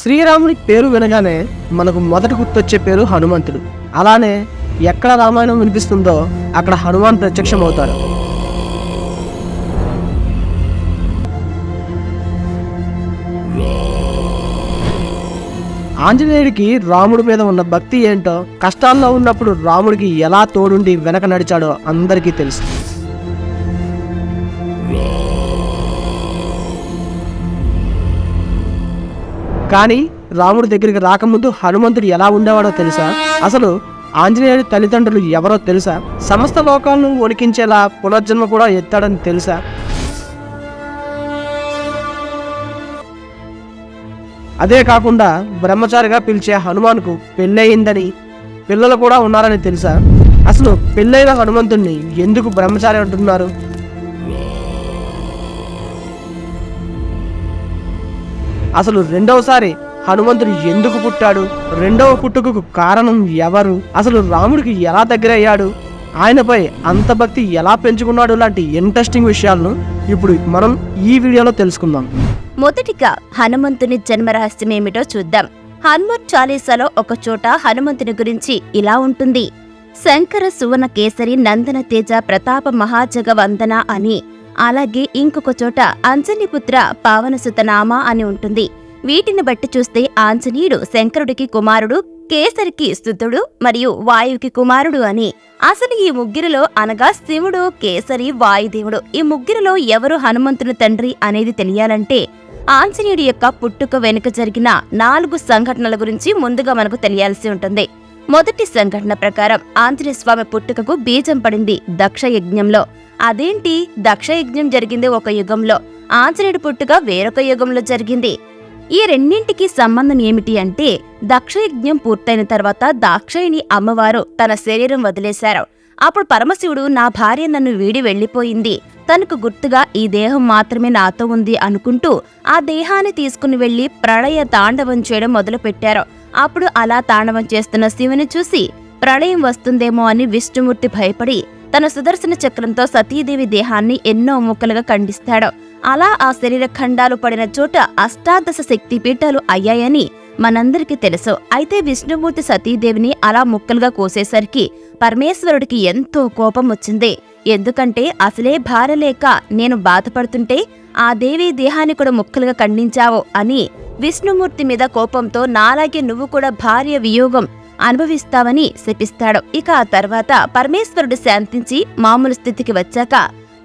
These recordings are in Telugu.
శ్రీరాముని పేరు వినగానే మనకు మొదట గుర్తొచ్చే పేరు హనుమంతుడు. అలానే ఎక్కడ రామాయణం వినిపిస్తుందో అక్కడ హనుమాన్ ప్రత్యక్షమవుతాడు. ఆంజనేయుడికి రాముడి మీద ఉన్న భక్తి ఏంటో కష్టాల్లో ఉన్నప్పుడు రాముడికి ఎలా తోడుండి వెనక నడిచాడో అందరికీ తెలుసు. కానీ రాముడి దగ్గరికి రాకముందు హనుమంతుడు ఎలా ఉండేవాడో తెలుసా? అసలు ఆంజనేయుడి తల్లిదండ్రులు ఎవరో తెలుసా? సమస్త లోకాలను వణికించేలా పునర్జన్మ కూడా ఎత్తాడని తెలుసా? అదే కాకుండా బ్రహ్మచారిగా పిలిచే హనుమాన్కు పెళ్ళయిందని పిల్లలు కూడా ఉన్నారని తెలుసా? అసలు పెళ్ళైన హనుమంతుణ్ణి ఎందుకు బ్రహ్మచారి అంటున్నారు? అసలు రెండవసారి హనుమంతుడు ఎందుకు పుట్టాడు? రెండవ పుట్టుకకు కారణం ఎవరు? అసలు రాముడికి ఎలా దగ్గరయ్యాడు? ఆయనపై అంత భక్తి ఎలా పెంచుకున్నాడు? లాంటి ఇంట్రెస్టింగ్ విషయాలను ఇప్పుడు మనం ఈ వీడియోలో తెలుసుకుందాం. మొదటిగా హనుమంతుని జన్మరహస్యం ఏమిటో చూద్దాం. హనుమత్ చాలీసాలో ఒక చోట హనుమంతుని గురించి ఇలా ఉంటుంది. శంకర సువన కేసరి నందన తేజ ప్రతాప మహాజగ వందన అని అలాగే ఇంకొక చోట అంజనీపుత్ర పావనసుతనామ అని ఉంటుంది. వీటిని బట్టి చూస్తే ఆంజనేయుడు శంకరుడికి కుమారుడు కేసరికి స్థుతుడు మరియు వాయువుకి కుమారుడు అని. అసలు ఈ ముగ్గురిలో అనగా శివుడు కేసరి వాయుదేవుడు ఈ ముగ్గురిలో ఎవరు హనుమంతుని తండ్రి అనేది తెలియాలంటే ఆంజనేయుడి యొక్క పుట్టుక వెనుక జరిగిన నాలుగు సంఘటనల గురించి ముందుగా మనకు తెలియాల్సి ఉంటుంది. మొదటి సంఘటన ప్రకారం ఆంజనేయస్వామి పుట్టుకకు బీజం పడింది దక్ష యజ్ఞంలో అదేంటి? దక్ష యజ్ఞం జరిగింది ఒక యుగంలో. ఆంజనేయుడి పుట్టుక వేరొక యుగంలో జరిగింది. ఈ రెండింటికి సంబంధం ఏమిటి అంటే దక్షయజ్ఞం పూర్తయిన తర్వాత దాక్షాయిని అమ్మవారు తన శరీరం వదిలేశారు. అప్పుడు పరమశివుడు నా భార్య నన్ను వీడి వెళ్ళిపోయింది తనకు గుర్తుగా ఈ దేహం మాత్రమే నాతో ఉంది అనుకుంటూ ఆ దేహాన్ని తీసుకుని వెళ్ళి ప్రళయ తాండవం చేయడం మొదలుపెట్టారు. అప్పుడు అలా తాండవం చేస్తున్న శివుని చూసి ప్రళయం వస్తుందేమో అని విష్ణుమూర్తి భయపడి తన సుదర్శన చక్రంతో సతీదేవి దేహాన్ని ఎన్నో ముక్కలుగా ఖండిస్తాడు. అలా ఆ శరీర ఖండాలు పడిన చోట అష్టాదశ శక్తి పీఠాలు అయ్యాయని మనందరికీ తెలుసు. అయితే విష్ణుమూర్తి సతీదేవిని అలా ముక్కలుగా కోసేసరికి పరమేశ్వరుడికి ఎంతో కోపం వచ్చింది. ఎందుకంటే అసలే భారలేక నేను బాధపడుతుంటే ఆ దేవి దేహాన్ని కూడా ముక్కలుగా ఖండించావు అని విష్ణుమూర్తి మీద కోపంతో నాలాగే నువ్వు కూడా భార్య వియోగం అనుభవిస్తావని శపిస్తాడు. ఇక ఆ తర్వాత పరమేశ్వరుడు శాంతించి మామూలు స్థితికి వచ్చాక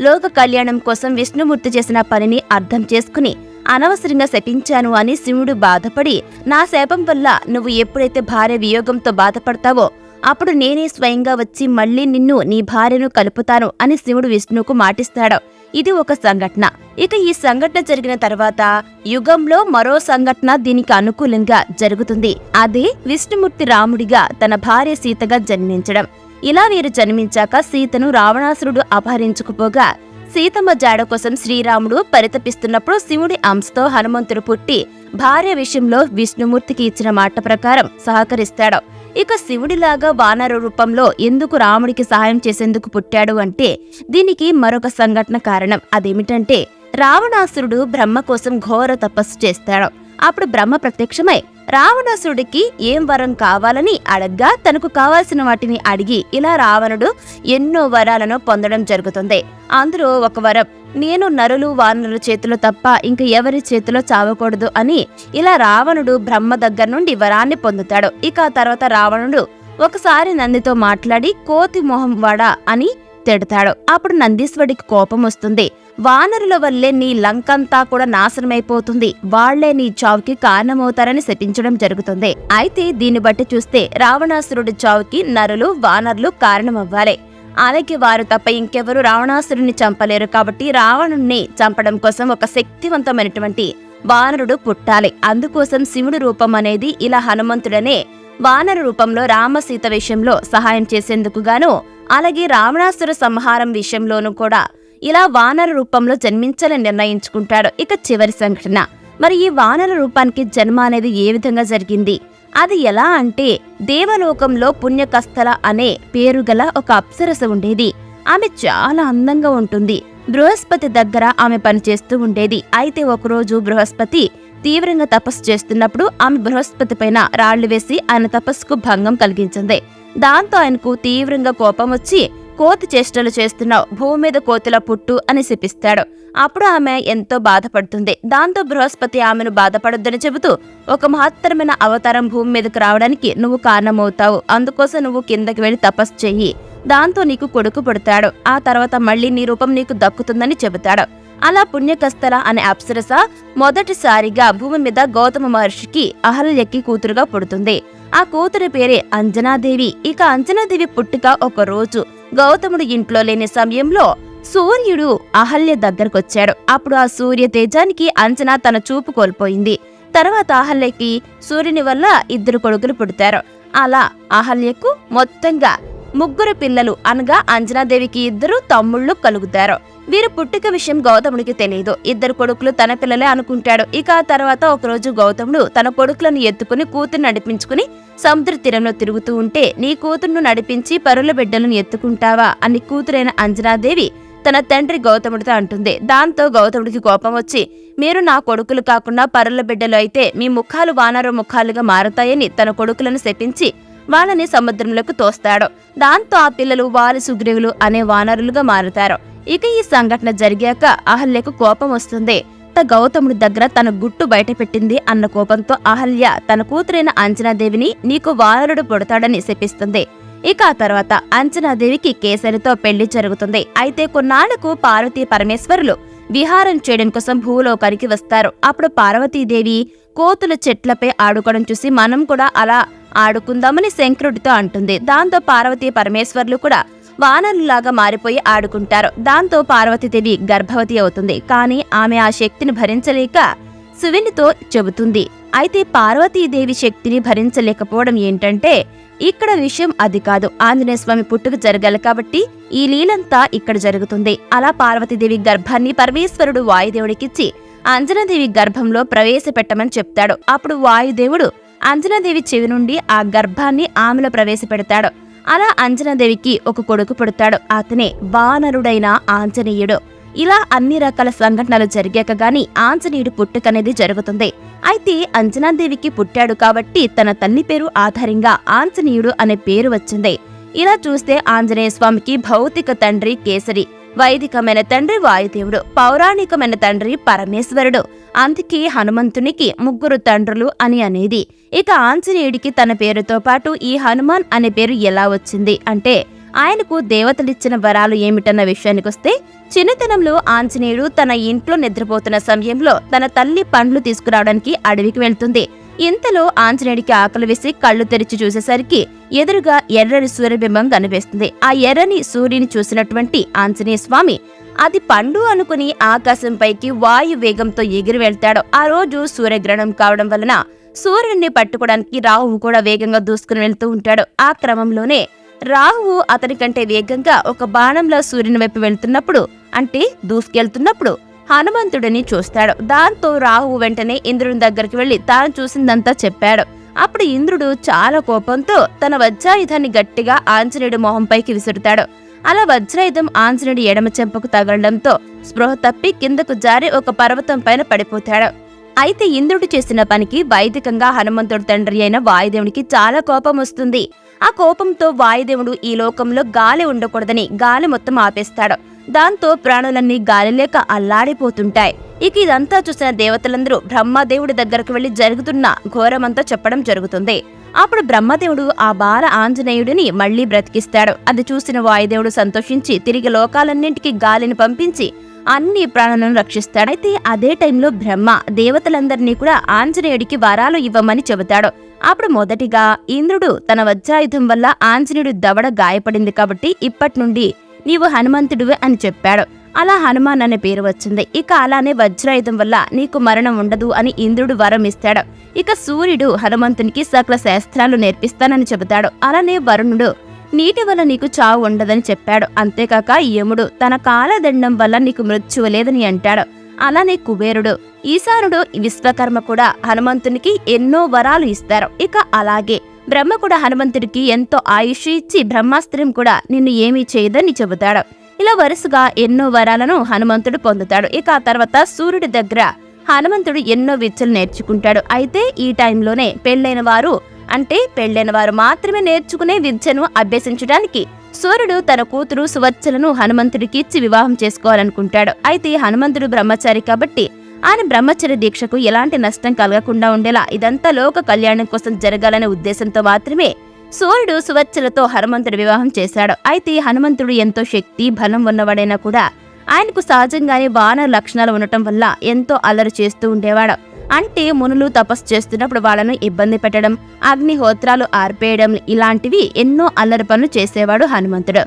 లోక కళ్యాణం కోసం విష్ణుమూర్తి చేసిన పనిని అర్థం చేసుకుని అనవసరంగా శపించాను అని శివుడు బాధపడి నా శాపం వల్ల నువ్వు ఎప్పుడైతే భార్య వియోగంతో బాధపడతావో అప్పుడు నేనే స్వయంగా వచ్చి మళ్ళీ నిన్ను నీ భార్యను కలుపుతాను అని శివుడు విష్ణువుకు మాటిస్తాడు. ఇది ఒక సంఘటన. ఇక ఈ సంఘటన జరిగిన తర్వాత యుగంలో మరో సంఘటన దీనికి అనుకూలంగా జరుగుతుంది. అదే విష్ణుమూర్తి రాముడిగా తన భార్య సీతగా జన్మించడం. ఇలా వీరు జన్మించాక సీతను రావణాసురుడు అపహరించుకుపోగా సీతమ్మ జాడ కోసం శ్రీరాముడు పరితపిస్తున్నప్పుడు శివుడి అంశతో హనుమంతుడు పుట్టి భార్య విషయంలో విష్ణుమూర్తికి ఇచ్చిన మాట ప్రకారం సహకరిస్తాడు. ఇక శివుడిలాగా వానర రూపంలో ఎందుకు రాముడికి సహాయం చేసేందుకు పుట్టాడు అంటే దీనికి మరొక సంఘటన కారణం అదేమిటంటే రావణాసురుడు బ్రహ్మ కోసం ఘోర తపస్సు చేస్తాడు. అప్పుడు బ్రహ్మ ప్రత్యక్షమై రావణాసురుడికి ఏం వరం కావాలని అడగ్గా తనకు కావాల్సిన వాటిని అడిగి ఇలా రావణుడు ఎన్నో వరాలను పొందడం జరుగుతుంది. అందులో ఒక వరం నేను నరులు వానరుల చేతిలో తప్ప ఇంక ఎవరి చేతిలో చావకూడదు అని ఇలా రావణుడు బ్రహ్మ దగ్గర నుండి వరాన్ని పొందుతాడు. ఇక తర్వాత రావణుడు ఒకసారి నందితో మాట్లాడి కోతి మొహం వాడా అని తిడతాడు. అప్పుడు నందీశ్వరుడికి కోపం వస్తుంది. వానరుల వల్లే నీ లంకంతా కూడా నాశనమైపోతుంది. వాళ్ళే నీ చావుకి కారణమవుతారని శపించడం జరుగుతుంది. అయితే దీన్ని బట్టి చూస్తే రావణాసురుడి చావుకి నరులు వానరులు కారణమవ్వాలి. అలాగే వారు తప్ప ఇంకెవరు రావణాసురుని చంపలేరు కాబట్టి రావణుణ్ణి చంపడం కోసం ఒక శక్తివంతమైనటువంటి వానరుడు పుట్టాలి. అందుకోసం శివుడి రూపం అనేది ఇలా హనుమంతుడనే వానర రూపంలో రామ సీత విషయంలో సహాయం చేసేందుకు గాను అలాగే రావణాసుర సంహారం విషయంలోనూ కూడా ఇలా వానర రూపంలో జన్మించాలని నిర్ణయించుకుంటాడు ఇక చివరి సంఘటన. మరి ఈ వానర రూపానికి జన్మ అనేది ఏ విధంగా జరిగింది? అది ఎలా అంటే దేవలోకంలో పుణ్యకస్థల అనే పేరు గల ఒక అప్సరస ఉండేది. ఆమె చాలా అందంగా ఉంటుంది. బృహస్పతి దగ్గర ఆమె పనిచేస్తూ ఉండేది. అయితే ఒకరోజు బృహస్పతి తీవ్రంగా తపస్సు చేస్తున్నప్పుడు ఆమె బృహస్పతి పైన రాళ్ళు వేసి ఆయన తపస్సుకు భంగం కలిగించింది. దాంతో ఆయనకు తీవ్రంగా కోపం వచ్చి కోతి చేష్టలు చేస్తున్నావు భూమి మీద కోతిలా పుట్టు అని శపిస్తాడు. అప్పుడు ఆమె ఎంతో బాధపడుతుంది. దాంతో బృహస్పతి ఆమెను బాధపడొద్దని చెబుతూ ఒక మహత్తరమైన అవతారం భూమి మీదకు రావడానికి నువ్వు కారణమవుతావు. అందుకోసం నువ్వు కిందకి వెళ్ళి తపస్సు చెయ్యి. దాంతో నీకు కొడుకు పుడతాడు. ఆ తర్వాత మళ్ళీ నీ రూపం నీకు దక్కుతుందని చెబుతాడు. అలా పుణ్యకస్తల అనే అప్సరస మొదటిసారిగా భూమి మీద గౌతమ మహర్షికి అహల్యకి కూతురుగా పుడుతుంది. ఆ కూతురి పేరే అంజనాదేవి. ఇక అంజనాదేవి పుట్టుక ఒక రోజు గౌతముడు ఇంట్లో లేని సమయంలో సూర్యుడు అహల్య దగ్గరకొచ్చాడు. అప్పుడు ఆ సూర్య తేజానికి అంజనా తన చూపు కోల్పోయింది. తర్వాత అహల్యకి సూర్యుని వల్ల ఇద్దరు కొడుకులు పుడతారు. అలా అహల్యకు మొత్తంగా ముగ్గురు పిల్లలు అనగా అంజనాదేవికి ఇద్దరు తమ్ముళ్ళు కలుగుతారు. వీరి పుట్టుక విషయం గౌతముడికి తెలియదు ఇద్దరు కొడుకులు తన పిల్లలే అనుకుంటాడు. ఇక ఆ తర్వాత ఒకరోజు గౌతముడు తన కొడుకులను ఎత్తుకుని కూతురు నడిపించుకుని సముద్ర తీరంలో తిరుగుతూ ఉంటే నీ కూతురును నడిపించి పరుల బిడ్డలను ఎత్తుకుంటావా? అని కూతురైన అంజనాదేవి తన తండ్రి గౌతముడితో అంటుంది. దాంతో గౌతముడికి కోపం వచ్చి మీరు నా కొడుకులు కాకుండా పరుల బిడ్డలు అయితే మీ ముఖాలు వానర ముఖాలుగా మారతాయని తన కొడుకులను శపించి వాళ్ళని సముద్రంలోకి తోస్తాడు. దాంతో ఆ పిల్లలు వారి సుగ్రీవులు అనే వానరులుగా మారుతారు. ఇక ఈ సంఘటన జరిగాక అహల్యకు కోపం వస్తుంది. త గౌతముడి దగ్గర తన గుట్టు బయటపెట్టింది అన్న కోపంతో అహల్య తన కూతురైన అంజనాదేవిని నీకు వానరుడు పుడతాడని శపిస్తుంది. ఇక ఆ తర్వాత అంజనాదేవికి కేసరితో పెళ్ళి జరుగుతుంది. అయితే కొన్నాళ్ళకు పార్వతీ పరమేశ్వరులు విహారం చేయడం కోసం భూలోకానికి వస్తారు. అప్పుడు పార్వతీదేవి కోతుల చెట్లపై ఆడుకోవడం చూసి మనం కూడా అలా ఆడుకుందామని శంకరుడితో అంటుంది. దాంతో పార్వతీ పరమేశ్వర్లు కూడా వానరులాగా మారిపోయి ఆడుకుంటారు. దాంతో పార్వతీదేవి గర్భవతి అవుతుంది. కానీ ఆమె ఆ శక్తిని భరించలేక శివునితో చెబుతుంది. అయితే పార్వతీదేవి శక్తిని భరించలేకపోవడం ఏంటంటే ఇక్కడ విషయం అది కాదు. ఆంజనేయ స్వామి పుట్టుక జరగాలి కాబట్టి ఈ లీలంతా ఇక్కడ జరుగుతుంది. అలా పార్వతీదేవి గర్భాన్ని పరమేశ్వరుడు వాయుదేవుడికిచ్చి అంజనాదేవి గర్భంలో ప్రవేశపెట్టమని చెప్తాడు. అప్పుడు వాయుదేవుడు అంజనాదేవి చెవి నుండి ఆ గర్భాన్ని ఆమెలో ప్రవేశపెడతాడు. అలా అంజనాదేవికి ఒక కొడుకు పుడతాడు. అతనే వానరుడైన ఆంజనేయుడు. ఇలా అన్ని రకాల సంఘటనలు జరిగాక గాని ఆంజనేయుడు పుట్టుకనేది జరుగుతుంది. అయితే అంజనాదేవికి పుట్టాడు కాబట్టి తన తల్లి పేరు ఆధారంగా ఆంజనేయుడు అనే పేరు వచ్చింది. ఇలా చూస్తే ఆంజనేయ స్వామికి భౌతిక తండ్రి కేసరి. వైదికమైన తండ్రి వాయుదేవుడు పౌరాణికమైన తండ్రి పరమేశ్వరుడు. అందుకే హనుమంతునికి ముగ్గురు తండ్రులు అని అనేది. ఇక ఆంజనేయుడికి తన పేరుతో పాటు ఈ హనుమాన్ అనే పేరు ఎలా వచ్చింది అంటే ఆయనకు దేవతలిచ్చిన వరాలు ఏమిటన్న విషయానికొస్తే చిన్నతనంలో ఆంజనేయుడు తన ఇంట్లో నిద్రపోతున్న సమయంలో తన తల్లి పండ్లు తీసుకురావడానికి అడవికి వెళ్తుంది. ఇంతలో ఆంజనేయుడికి ఆకలి వేసి కళ్ళు తెరిచి చూసేసరికి ఎదురుగా ఎర్రని సూర్యబింబం కనిపిస్తుంది. ఆ ఎర్రని సూర్యుని చూసినటువంటి ఆంజనేయ స్వామి అది పండు అనుకుని ఆకాశంపైకి వాయు వేగంతో ఎగిరి వెళ్తాడు. ఆ రోజు సూర్యగ్రహణం కావడం వలన సూర్యుడిని పట్టుకోవడానికి రాహువు కూడా వేగంగా దూసుకుని వెళ్తూ ఉంటాడు. ఆ క్రమంలోనే రాహువు అతని కంటే వేగంగా ఒక బాణంలో సూర్యుని వైపు వెళ్తున్నప్పుడు అంటే దూసుకెళ్తున్నప్పుడు హనుమంతుడిని చూస్తాడు. దాంతో రాహువు వెంటనే ఇంద్రుని దగ్గరికి వెళ్ళి తాను చూసిందంతా చెప్పాడు. అప్పుడు ఇంద్రుడు చాలా కోపంతో తన వజ్రాయుధాన్ని గట్టిగా ఆంజనేయుడి మొహంపైకి విసురుతాడు. అలా వజ్రాయుధం ఆంజనేయుడి ఎడమ చెంపకు తగలడంతో స్పృహ తప్పి కిందకు జారి ఒక పర్వతం పైన పడిపోతాడు. అయితే ఇంద్రుడు చేసిన పనికి వైదికంగా హనుమంతుడు తండ్రి అయిన వాయుదేవునికి చాలా కోపం వస్తుంది. ఆ కోపంతో వాయుదేవుడు ఈ లోకంలో గాలి ఉండకూడదని గాలి మొత్తం ఆపేస్తాడు. దాంతో ప్రాణులన్నీ గాలి లేక అల్లాడిపోతుంటాయి. ఇక ఇదంతా చూసిన దేవతలందరూ బ్రహ్మదేవుడి దగ్గరకు వెళ్ళి జరుగుతున్న ఘోరమంతా చెప్పడం జరుగుతుంది. అప్పుడు బ్రహ్మదేవుడు ఆ బాల ఆంజనేయుడిని మళ్ళీ బ్రతికిస్తాడు. అది చూసిన వాయుదేవుడు సంతోషించి తిరిగి లోకాలన్నింటికి గాలిని పంపించి అన్ని ప్రాణులను రక్షిస్తాడు. అయితే అదే టైంలో బ్రహ్మ దేవతలందరినీ కూడా ఆంజనేయుడికి వరాలు ఇవ్వమని చెబుతాడు. అప్పుడు మొదటిగా ఇంద్రుడు తన వజ్రాయుధం వల్ల ఆంజనేయుడు దవడ గాయపడింది కాబట్టి ఇప్పటి నుండి నీవు హనుమంతుడివే అని చెప్పాడు. అలా హనుమాన్ అనే పేరు వచ్చింది. ఇక అలానే వజ్రాయుధం వల్ల నీకు మరణం ఉండదు అని ఇంద్రుడు వరం ఇస్తాడు. ఇక సూర్యుడు హనుమంతునికి సకల శాస్త్రాలు నేర్పిస్తానని చెబుతాడు. అలానే వరుణుడు నీటి వల్ల నీకు చావు ఉండదని చెప్పాడు. అంతేకాక యముడు తన కాలదండం వల్ల నీకు మృత్యువు లేదని అంటాడు. అలానే కుబేరుడు. ఈశానుడు విశ్వకర్మ కూడా హనుమంతునికి ఎన్నో వరాలు ఇస్తారు. ఇక అలాగే బ్రహ్మ కూడా హనుమంతుడికి ఎంతో ఆయుష్ ఇచ్చి బ్రహ్మాస్త్రం కూడా నిన్ను ఏమీ చేయదని చెబుతాడు. ఇలా వరుసగా ఎన్నో వరాలను హనుమంతుడు పొందుతాడు. ఇక ఆ తర్వాత సూర్యుడి దగ్గర హనుమంతుడు ఎన్నో విద్యలు నేర్చుకుంటాడు. అయితే ఈ టైంలోనే పెళ్ళైన వారు అంటే పెళ్ళైన వారు మాత్రమే నేర్చుకునే విద్యను అభ్యసించడానికి సూర్యుడు తన కూతురు సువత్సలను హనుమంతుడికి ఇచ్చి వివాహం చేసుకోవాలనుకుంటాడు. అయితే హనుమంతుడు బ్రహ్మచారి కాబట్టి ఆయన బ్రహ్మచర్య దీక్షకు ఎలాంటి నష్టం కలగకుండా ఉండేలా ఇదంతా లోక కళ్యాణం కోసం జరగాలనే ఉద్దేశంతో మాత్రమే సూర్యుడు సువత్సలతో హనుమంతుడు వివాహం చేశాడు. అయితే హనుమంతుడు ఎంతో శక్తి బలం ఉన్నవాడైనా కూడా ఆయనకు సహజంగానే వానర లక్షణాలు ఉండటం వల్ల ఎంతో అల్లరి చేస్తూ ఉండేవాడు. అంటే మునులు తపస్సు చేస్తున్నప్పుడు వాళ్ళను ఇబ్బంది పెట్టడం అగ్నిహోత్రాలు ఆర్పేయడం ఇలాంటివి ఎన్నో అల్లరి పనులు చేసేవాడు హనుమంతుడు.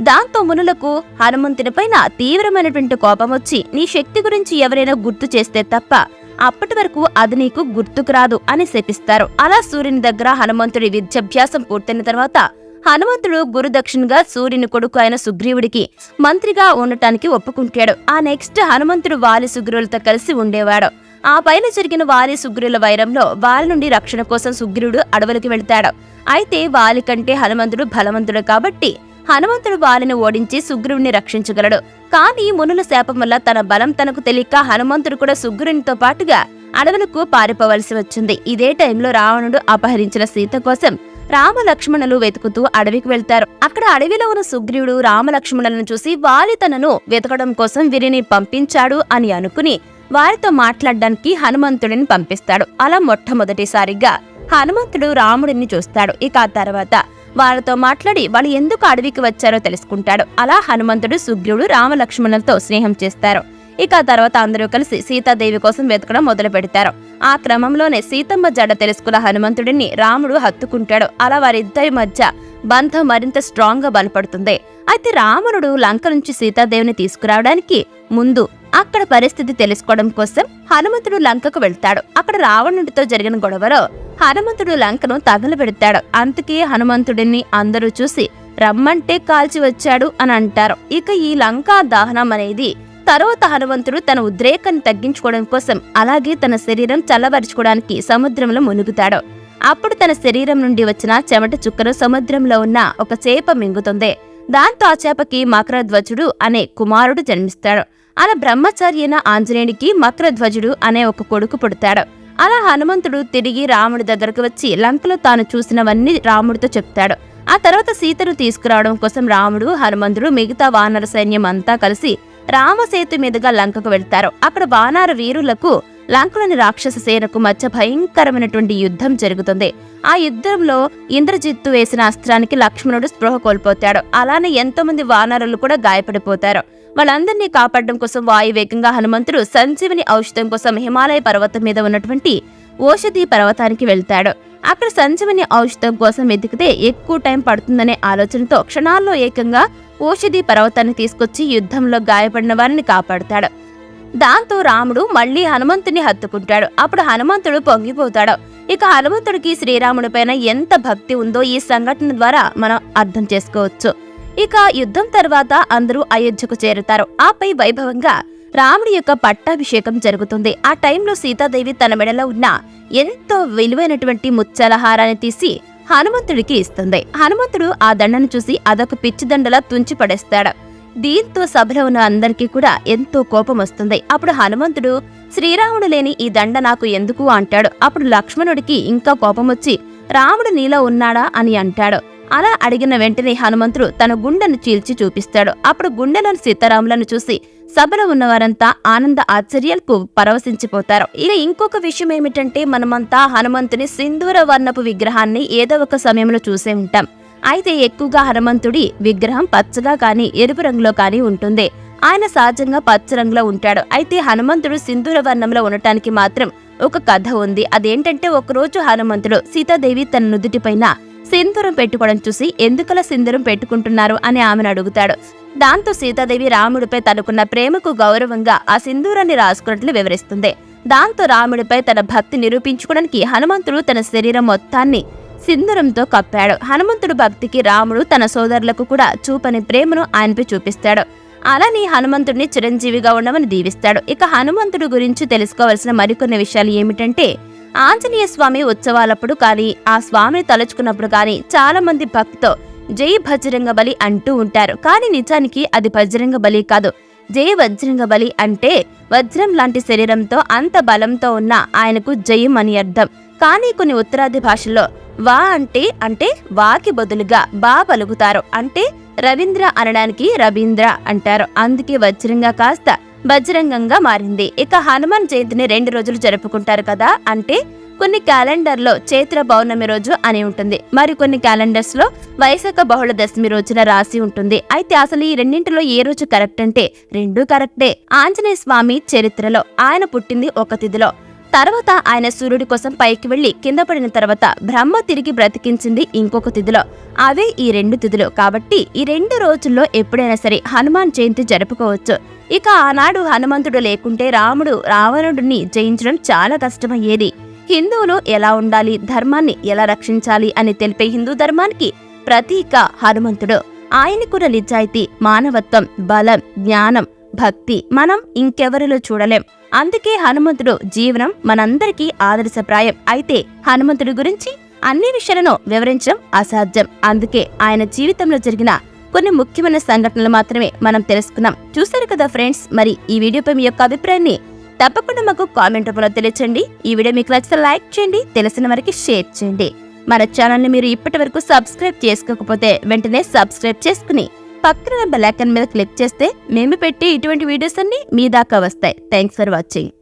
దాంతో మునులకు హనుమంతుని పైన తీవ్రమైనటువంటి కోపం వచ్చి నీ శక్తి గురించి ఎవరైనా గుర్తు చేస్తే తప్ప అప్పటి వరకు అది నీకు గుర్తుకు రాదు అని శపిస్తారు. అలా సూర్యుని దగ్గర హనుమంతుడి విద్యాభ్యాసం పూర్తయిన తర్వాత హనుమంతుడు గురుదక్షిణగా సూర్యుని కొడుకు అయిన సుగ్రీవుడికి మంత్రిగా ఉండటానికి ఒప్పుకుంటాడు. ఆ నెక్స్ట్ హనుమంతుడు వాలి సుగ్రీవులతో కలిసి ఉండేవాడు. ఆ పైన జరిగిన వాలి సుగ్రీవుల వైరంలో వాలి నుండి రక్షణ కోసం సుగ్రీవుడు అడవులకు వెళ్తాడు. అయితే వాలి కంటే హనుమంతుడు బలవంతుడు కాబట్టి హనుమంతుడు వాలిని ఓడించి సుగ్రీవుని రక్షించగలడు. కానీ మునుల శాపం వల్ల తన బలం తనకు తెలియక హనుమంతుడు కూడా సుగ్రీవునితో పాటుగా అడవులకు పారిపోవలసి వచ్చింది. ఇదే టైంలో రావణుడు అపహరించిన సీత కోసం రామలక్ష్మణులు వెతుకుతూ అడవికి వెళ్తారు. అక్కడ అడవిలో ఉన్న సుగ్రీవుడు రామలక్ష్మణులను చూసి వాలి తనను వెతకడం కోసం వీరిని పంపించాడు అని అనుకుని వారితో మాట్లాడడానికి హనుమంతుడిని పంపిస్తాడు. అలా మొట్టమొదటిసారిగా హనుమంతుడు రాముడిని చూస్తాడు. ఇక ఆ తర్వాత వారితో మాట్లాడి వాళ్ళు ఎందుకు అడవికి వచ్చారో తెలుసుకుంటాడు. అలా హనుమంతుడు సుగ్రీవుడు రామలక్ష్మణులతో స్నేహం చేస్తారు. ఇక ఆ తర్వాత అందరూ కలిసి సీతాదేవి కోసం వెతకడం మొదలు పెడతారు. ఆ క్రమంలోనే సీతమ్మ జడ తెలుసుకున్న హనుమంతుడిని రాముడు హత్తుకుంటాడు. అలా వారిద్దరి మధ్య బంధం మరింత స్ట్రాంగ్గా బలపడుతుంది. అయితే రావణుడు లంక నుంచి సీతాదేవిని తీసుకురావడానికి ముందు అక్కడ పరిస్థితి తెలుసుకోవడం కోసం హనుమంతుడు లంకకు వెళ్తాడు. అక్కడ రావణుడితో జరిగిన గొడవలో హనుమంతుడు లంకను తగలబెడతాడు. అందుకే హనుమంతుడిని అందరూ చూసి రమ్మంటే కాల్చి వచ్చాడు అని అంటారు. ఇక ఈ లంకా దహనం అనేది తర్వాత హనుమంతుడు తన ఉద్రేకాన్ని తగ్గించుకోవడం కోసం అలాగే తన శరీరం చల్లబరుచుకోవడానికి సముద్రంలో మునుగుతాడు. అప్పుడు తన శరీరం నుండి వచ్చిన చెమట చుక్కను సముద్రంలో ఉన్న ఒక చేప మింగుతుంది. దాంతో ఆ చేపకి మకరధ్వజుడు అనే కుమారుడు జన్మిస్తాడు. అలా బ్రహ్మచార్యన ఆంజనేయుడికి మకరధ్వజుడు అనే ఒక కొడుకు పుడతాడు. అలా హనుమంతుడు తిరిగి రాముడి దగ్గరకు వచ్చి లంకలో తాను చూసినవన్నీ రాముడితో చెప్తాడు. ఆ తర్వాత సీతను తీసుకురావడం కోసం రాముడు హనుమంతుడు మిగతా వానర సైన్యం అంతా కలిసి రామసేతు మీదుగా లంకకు వెళ్తారు. అక్కడ వానర వీరులకు లంకలోని రాక్షస సేనకు మధ్య భయంకరమైనటువంటి యుద్ధం జరుగుతుంది. ఆ యుద్ధంలో ఇంద్రజిత్తు వేసిన అస్త్రానికి లక్ష్మణుడు స్పృహ కోల్పోతాడు. అలానే ఎంతో మంది వానరులు కూడా గాయపడిపోతారు. వాళ్ళందరినీ కాపాడడం కోసం వాయువేగంగా హనుమంతుడు సంజీవని ఔషధం కోసం హిమాలయ పర్వతం మీద ఉన్నటువంటి ఓషధి పర్వతానికి వెళ్తాడు. అక్కడ సంజీవని ఔషధం కోసం వెతికితే ఎక్కువ టైం పడుతుందనే ఆలోచనతో క్షణాల్లో ఏకంగా ఓషధి పర్వతాన్ని తీసుకొచ్చి యుద్ధంలో గాయపడిన వారిని కాపాడుతాడు. దాంతో రాముడు మళ్ళీ హనుమంతుని హత్తుకుంటాడు. అప్పుడు హనుమంతుడు పొంగిపోతాడు. ఇక హనుమంతుడికి శ్రీరాముడి పైన ఎంత భక్తి ఉందో ఈ సంఘటన ద్వారా మనం అర్థం చేసుకోవచ్చు. ఇక యుద్ధం తర్వాత అందరూ అయోధ్యకు చేరుతారు. ఆపై వైభవంగా రాముడి యొక్క పట్టాభిషేకం జరుగుతుంది. ఆ టైంలో సీతాదేవి తన మెడలో ఉన్న ఎంతో విలువైనటువంటి ముచ్చలహారాన్ని తీసి హనుమంతుడికి ఇస్తుంది. హనుమంతుడు ఆ దండను చూసి అదొక పిచ్చి దండలా తుంచి పడేస్తాడు. దీంతో సభలో ఉన్న అందరికీ కూడా ఎంతో కోపం వస్తుంది. అప్పుడు హనుమంతుడు శ్రీరాముడు లేని ఈ దండ నాకు ఎందుకు? అంటాడు. అప్పుడు లక్ష్మణుడికి ఇంకా కోపం వచ్చి రాముడు నీలో ఉన్నాడా? అని అంటాడు. అలా అడిగిన వెంటనే హనుమంతుడు తన గుండెను చీల్చి చూపిస్తాడు. అప్పుడు గుండెలోని సీతారాములను చూసి సభలో ఉన్నవారంతా ఆనంద ఆశ్చర్యాలకు పరవశించిపోతారు. ఇక ఇంకొక విషయం ఏమిటంటే మనమంతా హనుమంతుని సింధూర వర్ణపు విగ్రహాన్ని ఏదో ఒక సమయంలో చూసే ఉంటాం. అయితే ఎక్కువగా హనుమంతుడి విగ్రహం పచ్చగా కానీ ఎరుపు రంగులో కానీ ఉంటుంది. ఆయన సహజంగా పచ్చ రంగులో ఉంటాడు. అయితే హనుమంతుడు సింధూర వర్ణంలో ఉండటానికి మాత్రం ఒక కథ ఉంది. అదేంటంటే ఒకరోజు హనుమంతుడు సీతాదేవి తన నుదుటిపైన సింధూరం పెట్టుకోవడం చూసి ఎందుకలా సింధూరం పెట్టుకుంటున్నారు అని ఆమెను అడుగుతాడు. దాంతో సీతాదేవి రాముడిపై తనకున్న ప్రేమకు గౌరవంగా ఆ సింధూరాన్ని రాసుకున్నట్లు వివరిస్తుంది. దాంతో రాముడిపై తన భక్తి నిరూపించుకోవడానికి హనుమంతుడు తన శరీరం మొత్తాన్ని సింధూరంతో కప్పాడు. హనుమంతుడు భక్తికి రాముడు తన సోదరులకు కూడా చూపని ప్రేమను ఆయనపై చూపిస్తాడు. అలానే హనుమంతుడిని చిరంజీవిగా ఉండమని దీవిస్తాడు. ఇక హనుమంతుడు గురించి తెలుసుకోవాల్సిన మరికొన్ని విషయాలు ఏమిటంటే ఆంజనేయ స్వామి ఉత్సవాలప్పుడు కానీ ఆ స్వామిని తలుచుకున్నప్పుడు కానీ చాలా మంది భక్తితో జై భజరంగ బలి అంటూ ఉంటారు. కానీ నిజానికి అది భజరంగ బలి కాదు. జయ వజ్రంగ బలి అంటే వజ్రం లాంటి శరీరంతో అంత బలంతో ఉన్న ఆయనకు జయం అని అర్థం. కానీ కొన్ని ఉత్తరాది భాషల్లో వా అంటే అంటే వాకి బదులుగా బా పలుకుతారు. అంటే రవీంద్ర అనడానికి రవీంద్ర అంటారు. అందుకే వజ్రంగా కాస్త బజరంగంగా మారింది. ఇక హనుమాన్ జయంతిని రెండు రోజులు జరుపుకుంటారు కదా? అంటే కొన్ని క్యాలెండర్లో చైత్ర పౌర్ణమి రోజు అని ఉంటుంది. మరి కొన్ని క్యాలెండర్స్లో వైశాఖ బహుళ దశమి రోజున రాసి ఉంటుంది. అయితే అసలు ఈ రెండింటిలో ఏ రోజు కరెక్ట్ అంటే రెండూ కరెక్టే. ఆంజనేయ స్వామి చరిత్రలో ఆయన పుట్టింది ఒక తిథిలో. తర్వాత ఆయన సూర్యుడి కోసం పైకి వెళ్ళి కింద పడిన తర్వాత బ్రహ్మ తిరిగి బ్రతికించింది ఇంకొక తిథిలో. అవే ఈ రెండు తిథులు. కాబట్టి ఈ రెండు రోజుల్లో ఎప్పుడైనా సరే హనుమాన్ జయంతి జరుపుకోవచ్చు. ఇక ఆనాడు హనుమంతుడు లేకుంటే రాముడు రావణుడిని జయించడం చాలా కష్టమయ్యేది. హిందువులు ఎలా ఉండాలి? ధర్మాన్ని ఎలా రక్షించాలి? అని తెలిపే హిందూ ధర్మానికి ప్రతీక హనుమంతుడు. ఆయనకున్న నిజాయితీ మానవత్వం బలం జ్ఞానం భక్తి మనం ఇంకెవరిలో చూడలేం. అందుకే హనుమంతుడు జీవనం మనందరికీ ఆదర్శప్రాయం. అయితే హనుమంతుడి గురించి అన్ని విషయాలను వివరించడం అసాధ్యం. అందుకే ఆయన జీవితంలో జరిగిన కొన్ని ముఖ్యమైన సంఘటనలు మాత్రమే మనం తెలుసుకున్నాం. చూశారు కదా ఫ్రెండ్స్ మరి ఈ వీడియోపై మీ యొక్క అభిప్రాయాన్ని తప్పకుండా మాకు కామెంట్ రూపంలో తెలియచండి ఈ వీడియో మీకు నచ్చితే లైక్ చేయండి తెలిసిన వారికి షేర్ చేయండి. మన ఛానల్ని మీరు ఇప్పటి వరకు సబ్స్క్రైబ్ చేసుకోకపోతే వెంటనే సబ్స్క్రైబ్ చేసుకుని పక్కన బెల్ ఐకాన్ మీద క్లిక్ చేస్తే మేము పెట్టే ఇటువంటి వీడియోస్ అన్ని మీ దాకా వస్తాయి. Thanks for watching